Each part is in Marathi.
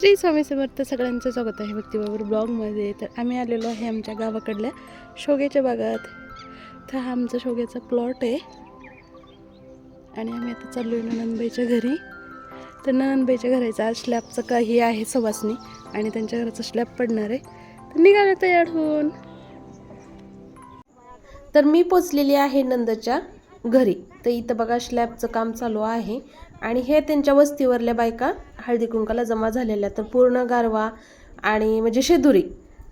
श्री स्वामी समर्थ सगळ्यांचं स्वागत आहे भक्तीबाबर ब्लॉगमध्ये. तर आम्ही आलेलो आहे आमच्या गावाकडल्या शोगेच्या भागात. तर हा आमचा शोग्याचा प्लॉट आहे. आणि आम्ही आता चाललो आहे ननंदबाईच्या घरी. तर ननंदबाईच्या घराचा आज स्लॅबचं काही आहे सवासनी आणि त्यांच्या घराचा स्लॅब पडणार आहे. तर निघालं तयार होऊन. तर मी पोचलेली आहे नंदच्या. घरी. तर इथं बघा स्लॅबचं काम चालू आहे. आणि हे त्यांच्या वस्तीवरल्या बायका हळदी कुंकाला जमा झालेल्या तर पूर्ण गारवा आणि म्हणजे शेदुरी.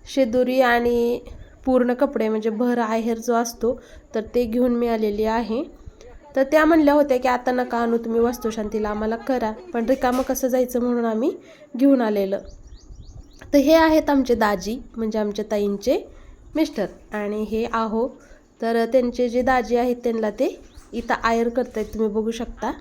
शेदुरी आणि पूर्ण कपडे म्हणजे भर आहेर जो असतो तर ते घेऊन मी आलेली आहे. तर त्या म्हणल्या होत्या की आता नका आणू तुम्ही वास्तुशांतीला आम्हाला करा. पण रिकामं कसं जायचं म्हणून आम्ही घेऊन आलेलं. तर हे आहेत आमचे दाजी म्हणजे आमच्या ताईंचे मिस्टर. आणि हे आहो तर त्यांचे जे दाजी आहेत त्यांना ते इथं आयर करतायत तुम्ही बघू शकता.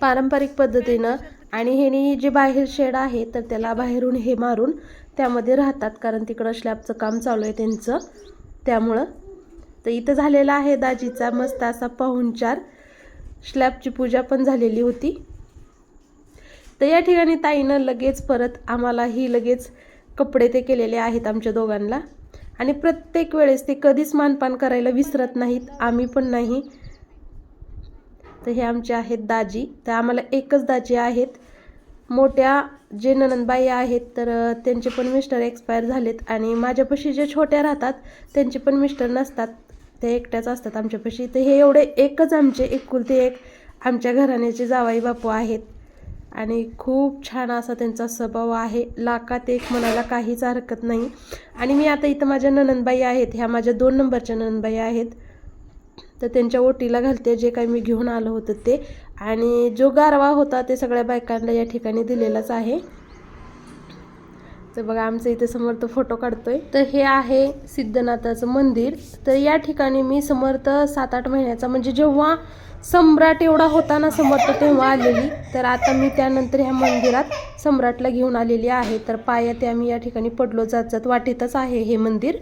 पारंपरिक पद्धतीनं आणि ह्यानी जे बाहेर शेड आहे तर त्याला बाहेरून हे मारून त्यामध्ये राहतात कारण तिकडं स्लॅबचं काम चालू आहे त्यांचं. त्यामुळं तर इथं झालेला आहे दाजीचा मस्त असा पाहुणचार. स्लॅबची पूजा पण झालेली होती. तर या ठिकाणी ताईनं लगेच परत आम्हालाही लगेच कपडे ते केलेले आहेत आमच्या दोघांना. आणि प्रत्येक वेळेस ते कधीच मानपान करायला विसरत नाहीत आम्ही पण नाही. तर हे आमचे आहेत दाजी. तर आम्हाला एकच दाजी आहेत. मोठ्या जे ननंदबाई आहेत तर त्यांचे पण मिस्टर एक्सपायर झालेत आणि माझ्यापाशी जे छोट्या राहतात त्यांचे पण मिस्टर नसतात. ते एकट्याच असतात आमच्यापाशी तर हे एवढे एकच आमचे एकुलते एक आमच्या घराण्याचे जावाई बापू आहेत. आणि खूप छान असा त्यांचा स्वभाव आहे. लाकात एक म्हणायला काहीच हरकत नाही. आणि मी आता इथं माझ्या ननंदबाई आहेत. ह्या माझ्या दोन नंबरच्या ननंदबाई आहेत. तर त्यांच्या ओटीला घालते. जे काही मी घेऊन आलो होतं ते. आणि जो गारवा होता ते सगळ्या बायकांना या ठिकाणी दिलेलाच आहे. तर बघा आमचं इथे समर्थ फोटो काढतोय. तर हे आहे सिद्धनाथाचं मंदिर. तर या ठिकाणी मी समर्थ सात आठ महिन्याचा म्हणजे जेव्हा सम्राट एवढा होता ना समर्थ तेव्हा आलेली. तर आता मी त्यानंतर ह्या मंदिरात सम्राटला घेऊन आलेली आहे. तर पायात आम्ही या ठिकाणी पडलो जात जात वाटेतच आहे हे मंदिर.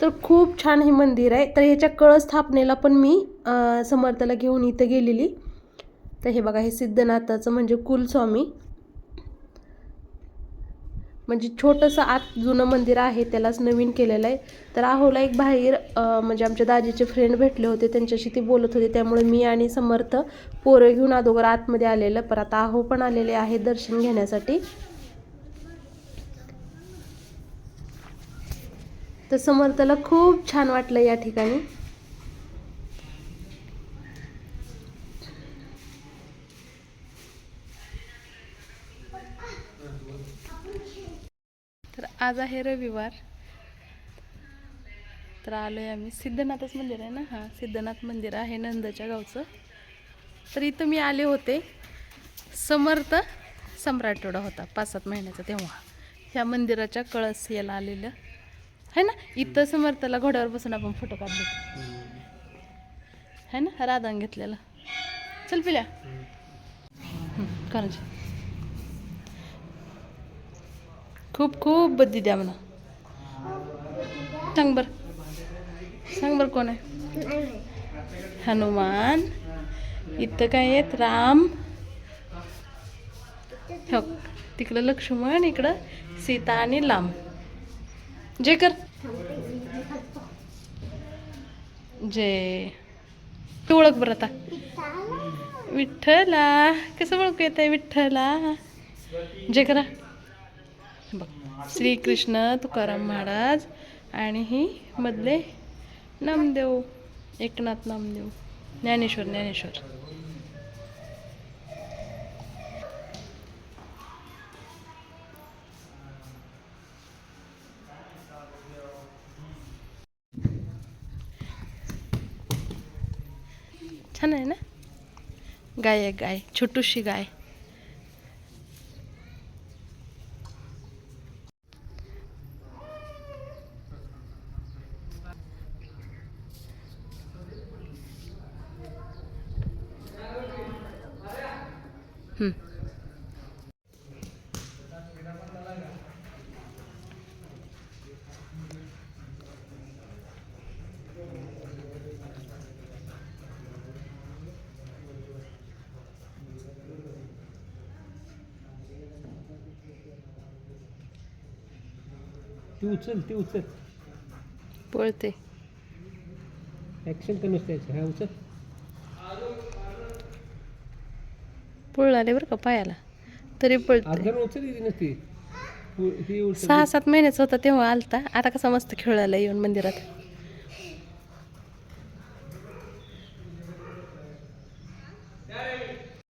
तर खूप छान हे मंदिर आहे. तर ह्याच्या कळस स्थापनेला पण मी समर्थला समर्थाला घेऊन इथं गेलेली. तर हे बघा हे सिद्धनाथाचं म्हणजे कुलस्वामी. म्हणजे छोटंसं आत जुनं मंदिर आहे त्यालाच नवीन केलेलं आहे. तर आहोला एक बाहेर म्हणजे आमच्या दाजीचे फ्रेंड भेटले होते त्यांच्याशी ती बोलत होते. त्यामुळे मी आणि समर्थ पोरं घेऊन अगोदर आतमध्ये आलेलं. पर आता आहो पण आलेले आहे दर्शन घेण्यासाठी. तर समर्थला खूप छान वाटलं या ठिकाणी. आज आहे रविवार. तर आलो आहे आम्ही. सिद्धनाथच मंदिर आहे ना? हां सिद्धनाथ मंदिर आहे नंदच्या गावचं. तर इथं मी आले होते. समर्थ सम्राट एवढा होता पाच सात महिन्याचा तेव्हा. ह्या मंदिराच्या कळस याला आलेलं. है ना? इथं समर्थला घोड्यावर बसून आपण फोटो काढले. है ना? राधान घेतलेला. चल पिल्या. करायची खूप खूप बद्दी द्या म्हणा. सांग बर. सांग बर कोण आहे? हनुमान. इथं काय आहेत? राम. हो तिकडं लक्ष्मण इकडं सीता आणि लांब. जय कर. जय. तू ओळख बरं आता. विठ्ठला. कसं ओळख येत आहे विठ्ठला? जय करा. श्रीकृष्ण तुकाराम महाराज आणि ही मधले नामदेव एकनाथ नामदेव. ज्ञानेश्वर ज्ञानेश्वर. छान आहे ना? गाय आहे गाय छोटूशी गाय. ती उचल ती उचल. पळते ॲक्शन का नुसतं हा उचल. उचल पळाले बरं का पायाला. तरी पळते सहा सात महिन्याचा होता तेव्हा आलता. आता कसा मस्त खेळायला येऊन मंदिरात.